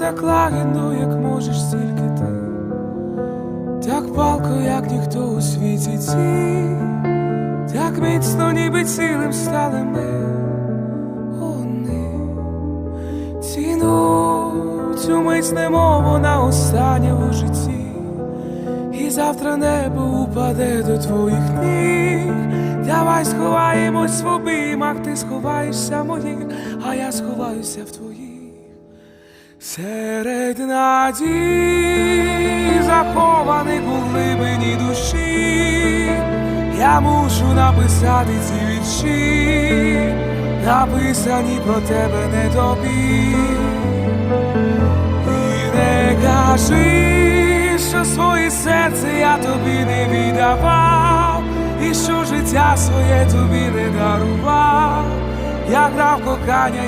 так лагідно, як можеш тільки ти, так палко, як ніхто у світі ці, так міцно, ніби цілим стали ми. Вони ціну цю мить немов вона остання у житті, і завтра небо упаде до твоїх ніг. Давай сховаємось в обіймах, ти сховаєшся в моїх, а я сховаюся в твоїх. Серед надій, захованих у глибині душі, я мушу написати ці вірші, написані про тебе не тобі. І не кажи, що своє серце я тобі не віддавав, і що життя своє тобі не дарував, я грав кохання.